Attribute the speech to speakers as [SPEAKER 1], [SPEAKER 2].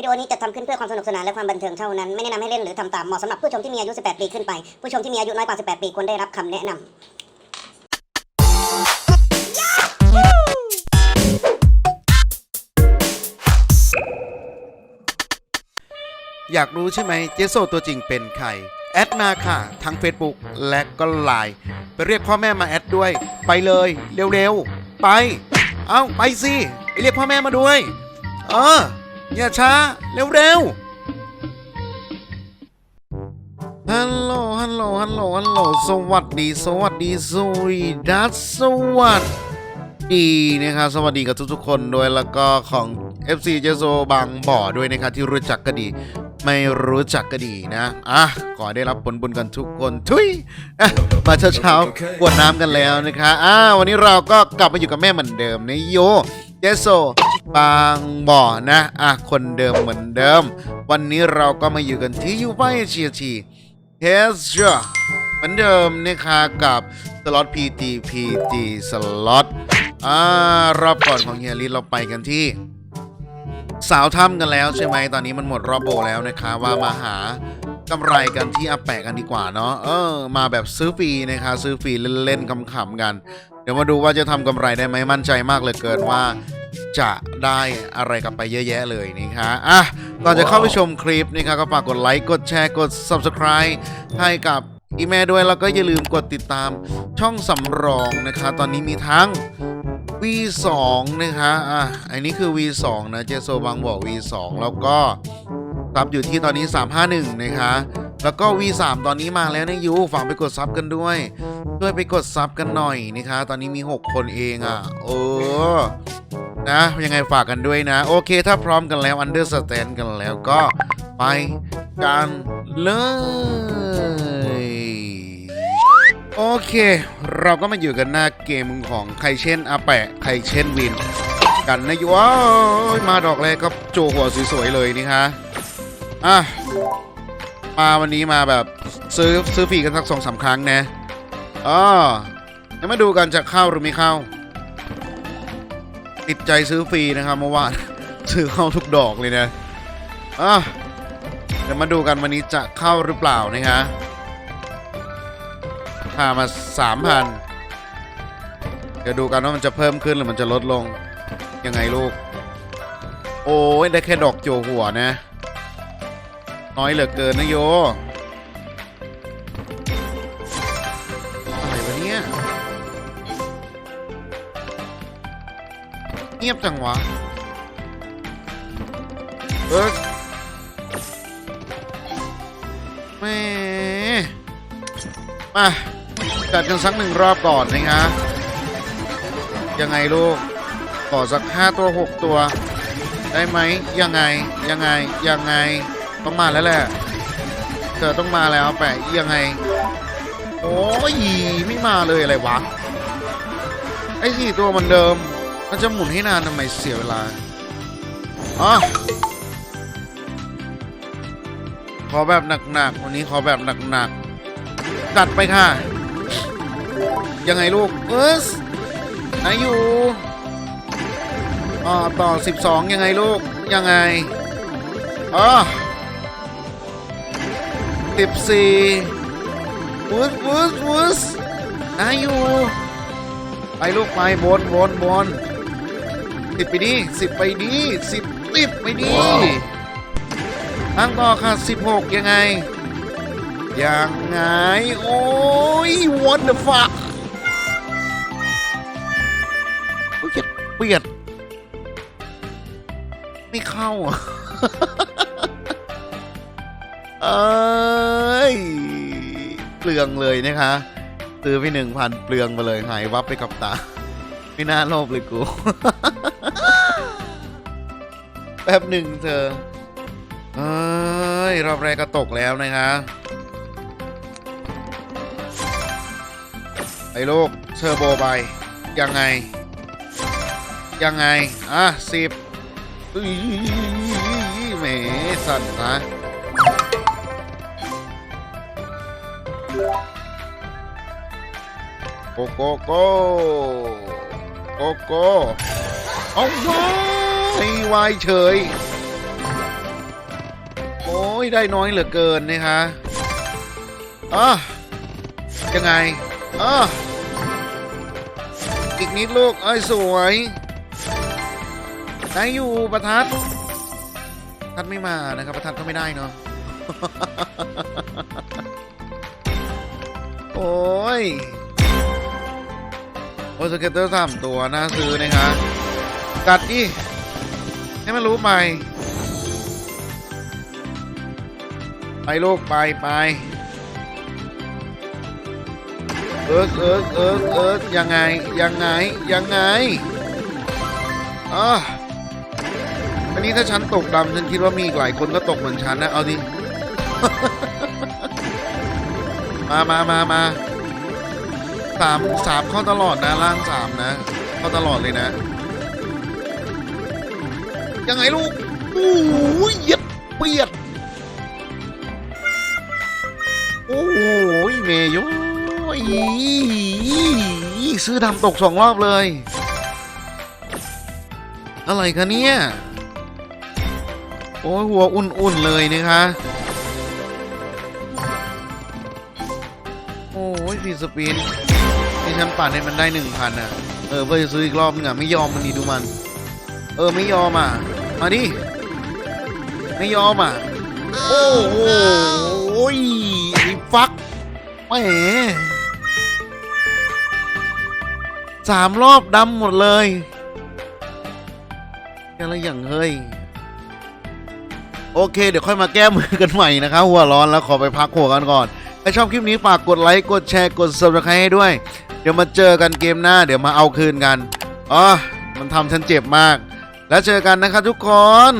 [SPEAKER 1] วิดีโอนี้จะทำขึ้นเพื่อความสนุกสนานและความบันเทิงเท่านั้น ไม่แนะนำให้เล่นหรือทำตาม เหมาะสำหรับผู้ชมที่มีอายุ 18 ปีขึ้นไป ผู้ชมที่มีอายุน้อยกว่า 18 ปีควรได้รับคำแนะนำ
[SPEAKER 2] อยากรู้ใช่ไหมเจโซตัวจริงเป็นใคร แอดมาค่ะ ทั้ง Facebook และก็ไลน์ไปเรียกพ่อแม่มาแอดด้วย ไปเลยเร็วๆ ไป เอ้า ไปสิ ไปเรียกพ่อแม่มาด้วย เออ อย่าช้า เร็วๆ ฮัลโหล ฮัลโหล ฮัลโหล ฮัลโหล สวัสดี สวัสดีสวีดัสสวัสดีนะครับ สวัสดีกับทุกๆคนด้วยแล้วก็ของ FC เจโซบางบ่อด้วยนะครับที่รู้จักก็ดี ไม่รู้จักก็ดีนะ อะขอได้รับผลบุญกันทุกคนทุยมาเช้าๆกวดน้ำกันแล้วนะคะอ่าวันนี้เราก็กลับมาอยู่กับแม่เหมือนเดิมนะโยเจโซ บางบ่อนะ อะ คนเดิมเหมือนเดิม วันนี้เราก็มาอยู่กันที่ยูไบเชียทีเฮสเจอเหมือนเดิมนะคะกับสล็อต PT PT สล็อตอ่ารอบก่อนของเฮียลิสเราไปกันที่ สาวถ้ำกันแล้วใช่ไหมตอนนี้มันหมดรอบโบแล้วนะคะว่ามาหากำไรกันที่อาแปะกันดีกว่าเนาะเออ มาแบบซื้อฟรีนะคะซื้อฟรีเล่นๆขำๆกัน เดี๋ยวมาดูว่าจะทำกำไรได้ไหมมั่นใจมากเลยเกินว่า จะได้อะไรกลับไปเยอะแยะเลยนะคะอะก่อนจะเข้าไปชมคลิปนะคะก็ฝากกดไลค์กดแชร์กด Subscribe ให้กับอีเมลด้วยแล้วก็อย่าลืมกดติดตามช่องสำรองนะคะ ตอนนี้มีทั้ง V2 นะคะอะอันนี้คือ V2 นะเจโซบางบอก V2 แล้วก็ซับอยู่ที่ตอนนี้ 351 นะคะ แล้วก็ V3 ตอนนี้มาแล้วนะยูฝากไปกดซับกันด้วย ช่วยไปกดซับกันหน่อยนะคะ ตอนนี้มี 6 คนเองอะโอ้ นะยังไงฝากกันด้วยนะ โอเคถ้าพร้อมกันแล้ว understand กันแล้วก็ไปกันเลย โอเค เราก็มาอยู่กันหน้าเกมของใครเช่นอาแปะใครเช่นวิน กันนะยูว้าวมาดอกแรกก็โจหัวสวยๆเลยนี่คะอะมาวันนี้มาแบบซื้อซื้อฟีกันสักสองสามครั้งนะอ๋อแล้วมาดูกันจะเข้าหรือไม่เข้า ติดใจซื้อฟรีนะครับเมื่อวานซื้อเข้าทุกดอกเลยนะอะเดี๋ยวมาดูกันวันนี้จะเข้าหรือเปล่านะฮะพามาสามพันเดี๋ยวดูกันว่ามันจะเพิ่มขึ้นหรือมันจะลดลง ยังไงลูก โอ้ยได้แค่ดอกโจหัวนะ น้อยเหลือเกินนะโย เงียบจังวะเออแม่มาจัดกันสักหนึ่งรอบก่อนนะฮะยังไงลูกขอสักห้าตัวหกตัว ได้ไหมยังไงยังไงยังไงต้องมาแล้วแหละเธอต้องมาแล้วแปะยังไง โอ้ยไม่มาเลยอะไรวะไอ้สี่ตัวเหมันเดิม มันจะหมุนให้นานทำไมเสียเวลาอ๋อขอแบบหนักๆ วันนี้ขอแบบหนักๆจัดไปค่ะ ยังไงลูก เอสไหนอยู่อ๋อต่อ 12 ยังไงลูก ยังไงอ๋อ14วุ้สวุ้สวุ้สไหนอยู่ ไปลูกไปบนบนบน สิบไปดิสิบไปดิสิบติบไปดิตั้งต่อค่ะ16ยังไง ยังไง โอ้ย what the fuck โอ้ยเปลียด ไม่เข้าอะเอ้ยเปลืองเลยนะคะซื้อไปหนึ่งพันเปลืองไปเลยหายวับไปกับตา ไม่น่าโลภเลยกู แป๊บหนึ่งเธอเอ้ยรอบแรกก็ตกแล้วนะคะไอ้ลูกเชอร์โบไป ยังไง ยังไง อะสิบแหมสั่นนะโกโกโก้โกโก้เอาว้าย ไวายเฉย โอ้ย ได้น้อยเหลือเกินนะคะอ๋อยังไงอ๋ออีกนิดลูก เอ้ย สวยได้อยู่ประทัดทัดไม่มานะครับประทัดก็ไม่ได้เนาะโอ้ยโอสเก็ตเตอร์สามตัวน่าซื้อนะคะกัดดิ ให้มันรู้ไป ไปลูกไปไปเอิร์กเอิร์กเอิร์กเอิร์กยังไงยังไงยังไงอะอันนี้ถ้าฉันตกดำฉันคิดว่ามีอีกหลายคนก็ตกเหมือนฉันนะเอาดิ มามามามาสามสามเข้าตลอดนะล่างสามนะ เข้าตลอดเลยนะ ยังไงลูกโอ้ยเหย็ดเปียด โอ้ยเมย์โยซื้อดำตกสองรอบเลย อะไรคะเนี่ย โอ้ยหัวอุ่นๆเลยนะคะ โอ้ยฟีสปินที่ฉันปั่นให้มันได้หนึ่งพันอะ เออเพื่อจะซื้ออีกรอบนึงอะ ไม่ยอมมันดีดูมัน เออไม่ยอมอะมาดิไม่ยอมอะ โอ้โหไอ้ฟักแหมสามรอบดำหมดเลยอะไรอย่างเฮ้ย โอเค เดี๋ยวค่อยมาแก้มือกันใหม่นะครับ หัวร้อนแล้วขอไปพักหัวกันก่อนถ้าชอบคลิปนี้ฝากกดไลค์ กดแชร์ กด subscribe ให้ด้วย เดี๋ยวมาเจอกันเกมหน้า เดี๋ยวมาเอาคืนกันอ๋อมันทำฉันเจ็บมาก แล้วเจอกันนะครับทุกคน